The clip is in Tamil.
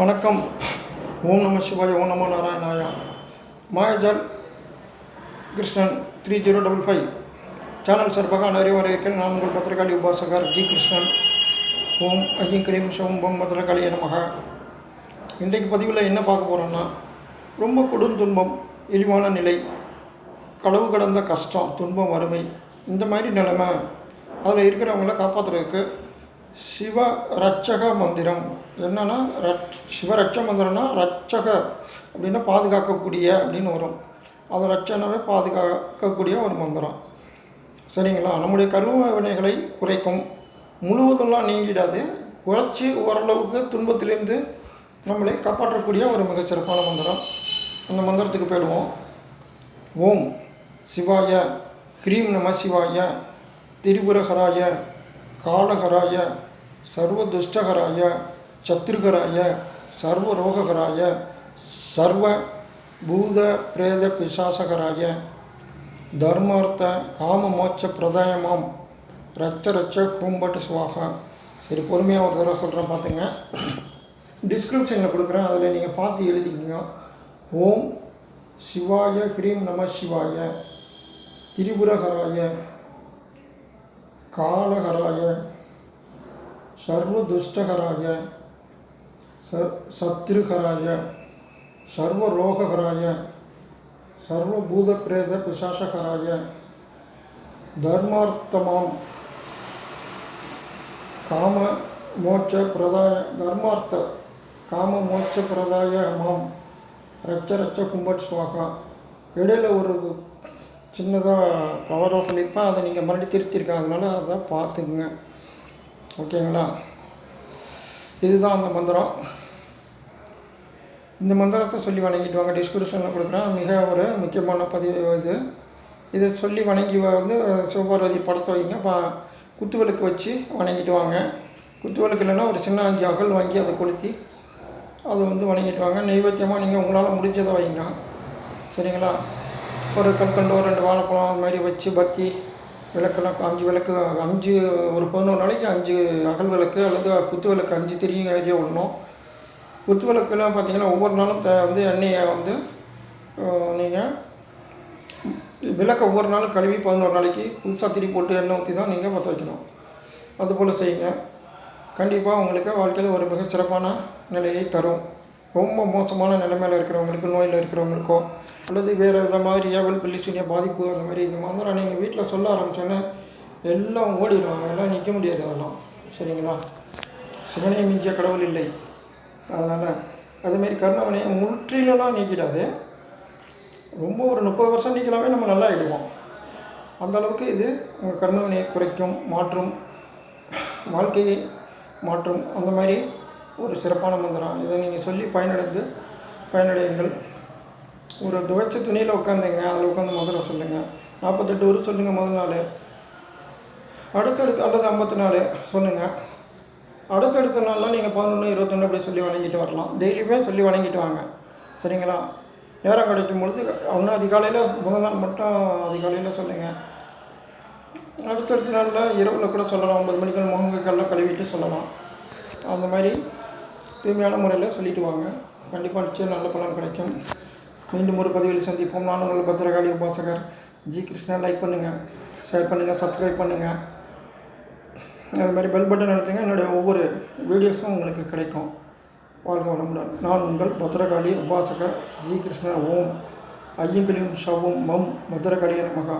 வணக்கம். ஓம் நம சிவாய ஓம் நமோ நாராயணாயா. Mayajaal Krishnan three zero double five. Channel சார்பாக நிறைய வரவேற்கிறேன். நான் உங்கள் பத்திரகாளி உபாசகர் ஜி கிருஷ்ணன். ஓம் ஐயங்கரீம் ஷோம் ஓம் பத்திரகாளி நமக. இன்றைக்கு பதிவில் என்ன பார்க்க போகிறோன்னா ரொம்ப கொடுந்துன்பம் இழிவான நிலை களவு கடந்த கஷ்டம் துன்பம் வறுமை இந்த மாதிரி நிலைமை அதில் இருக்கிறவங்கள காப்பாற்றுறதுக்கு சிவ ரட்சக மந்திரம். என்னன்னா ரட் சிவ ரட்ச மந்திரம்னா ரட்சக அப்படின்னா பாதுகாக்கக்கூடிய அப்படின்னு வரும். அது ரட்சனாவே பாதுகாக்கக்கூடிய ஒரு மந்திரம். சரிங்களா? நம்முடைய கரும வினைகளை குறைக்கும். முழுவதும்லாம் நீங்கிடாது. குறைச்சி ஓரளவுக்கு துன்பத்திலிருந்து நம்மளை காப்பாற்றக்கூடிய ஒரு மிகச்சிறப்பான மந்திரம். அந்த மந்திரத்துக்கு போயிடுவோம். ஓம் சிவாய ஹ்ரீம் நம சிவாய திரிபுரஹராய காலகராய சர்வ துஷ்டகராய சத்ருகராய சர்வரோககராய சர்வ பூத பிரேத பிசாசகராய தர்மார்த்த காம மோட்ச பிரதாயமாம் ரச்ச ரச்ச ஹூம்பட் சுவாகா. சரி பொறுமையாக ஒரு தடவை சொல்கிறேன் பார்த்துங்க டிஸ்கிரிப்ஷனில் கொடுக்குறேன் அதில் நீங்கள் பார்த்து எழுதிக்கிங்க. ஓம் சிவாய ஹ்ரீம் நம சிவாய. திரிபுரகராய. காலகராய சர்வதுஷ்டகராய ச சத்ருகராய சர்வரோககராய சர்வபூத பிரேத பிசாசகராய தர்மார்த்தமாம் காம மோட்ச பிரதாய தர்மார்த்த காம மோட்ச பிரதாய மாம் ரச்ச ரச்ச கும்பட் சுவாகா. இடையில ஒரு சின்னதாக தவறாக சொல்லியிருப்பேன் அதை நீங்கள் மறுபடியும் திருத்திருக்கேன் அதனால் அதை பார்த்துக்குங்க. ஓகேங்களா? இதுதான் அந்த மந்திரம். இந்த மந்திரத்தை சொல்லி வணங்கிட்டு வாங்க டிஸ்கிரிப்ஷனில் கொடுக்குறேன். மிக ஒரு முக்கியமான பதிவு இது. இதை சொல்லி வணங்கி வந்து சிவபார்வதி படத்தை வைங்க. பா குத்துவிளக்கு வச்சு வணங்கிட்டு வாங்க குத்துவிளக்கு இல்லைன்னா ஒரு சின்ன அஞ்சு அகல் வாங்கி அதை கொளுத்தி அதை வந்து வணங்கிட்டு வாங்க நைவேத்தியமாக நீங்கள் உங்களால் முடிஞ்சதை வைங்க. சரிங்களா? ஒரு கல்கண்டு ஒரு ரெண்டு வாழைப்பழம் அது மாதிரி வச்சு பத்தி விளக்கெல்லாம் அஞ்சு விளக்கு அஞ்சு ஒரு பதினோரு நாளைக்கு அஞ்சு அகல் விளக்கு அல்லது குத்து விளக்கு அஞ்சு திரியும் ஏறிய விடணும். குத்து விளக்குலாம் பார்த்தீங்கன்னா ஒவ்வொரு நாளும் த வந்து எண்ணெயை வந்து நீங்கள் விளக்கை ஒவ்வொரு நாளும் கழுவி பதினோரு நாளைக்கு புதுசாக திரி போட்டு எண்ணெய் ஊற்றி தான் நீங்கள் பற்ற வைக்கணும். அதுபோல் செய்யுங்க. கண்டிப்பாக உங்களுக்கு வாழ்க்கையில் ஒரு மிக சிறப்பான நிலையை தரும். ரொம்ப மோசமான நிலைமையில் இருக்கிறவங்களுக்கு நோயில் இருக்கிறவங்களுக்கோ அல்லது வேறு வித மாதிரி ஏவல் பில்லிசூனிய பாதிப்பு அந்த மாதிரி இந்த மாதிரி நீங்கள் வீட்டில் சொல்ல ஆரம்பித்தோன்னே எல்லாம் ஓடிடும் எல்லாம் நிற்க முடியாது அதெல்லாம். சரிங்களா? சிவனையை மிஞ்சிய கடவுள் இல்லை. அதனால் அதுமாரி கருணவனையை முற்றிலும்லாம் நீக்கிடாது. ரொம்ப ஒரு முப்பது வருஷம் நீக்கலாமே நம்ம நல்லா ஆகிடுவோம் அந்த அளவுக்கு இது உங்கள் கர்மவினையை குறைக்கும் மாற்றும் வாழ்க்கையை மாற்றும் அந்த மாதிரி ஒரு சிறப்பான மந்திரம். இதை நீங்கள் சொல்லி பயனடைந்து பயனடையுங்கள். ஒரு துவைச்ச துணியில் உட்காந்துங்க அதில் உட்காந்து மந்திரம் சொல்லுங்கள் நாற்பத்தெட்டு ஒரு சொல்லுங்கள் முதல் நாள். அடுத்தடுத்து அல்லது ஐம்பத்தி நாலு சொல்லுங்கள் அடுத்தடுத்த நாளெலாம் நீங்கள் பதினொன்று இருபத்தொன்று அப்படி சொல்லி வணங்கிட்டு வரலாம். டெய்லியுமே சொல்லி வணங்கிட்டு வாங்க. சரிங்களா? நேரம் கிடைக்கும் பொழுது ஒன்றும் அதிகாலையில் முதல் நாள் மட்டும் அதிகாலையில் சொல்லுங்கள் அடுத்தடுத்த நாளில் இரவில் கூட சொல்லலாம். ஒன்பது மணிக்கு முகங்கள்லாம் கழுவிட்டு சொல்லலாம். அந்த மாதிரி தூய்மையான முறையில் சொல்லிட்டு வாங்க. கண்டிப்பாக நிச்சயம் நல்ல பலன் கிடைக்கும். மீண்டும் ஒரு பதிவில் சந்திப்போம். நான் உங்கள் பத்திரகாளி உபாசகர் ஜி கிருஷ்ணா. லைக் பண்ணுங்கள் ஷேர் பண்ணுங்கள் சப்ஸ்கிரைப் பண்ணுங்கள் அது மாதிரி பெல் பட்டன் அழுத்துங்க. என்னுடைய ஒவ்வொரு வீடியோஸும் உங்களுக்கு கிடைக்கும். வாழ்க வளமுடன். நான் உங்கள் பத்திரகாளி உபாசகர் ஜி கிருஷ்ணா. ஓம். ஐயங்களையும் ஷவும் மம். பத்திரகாளிய மகா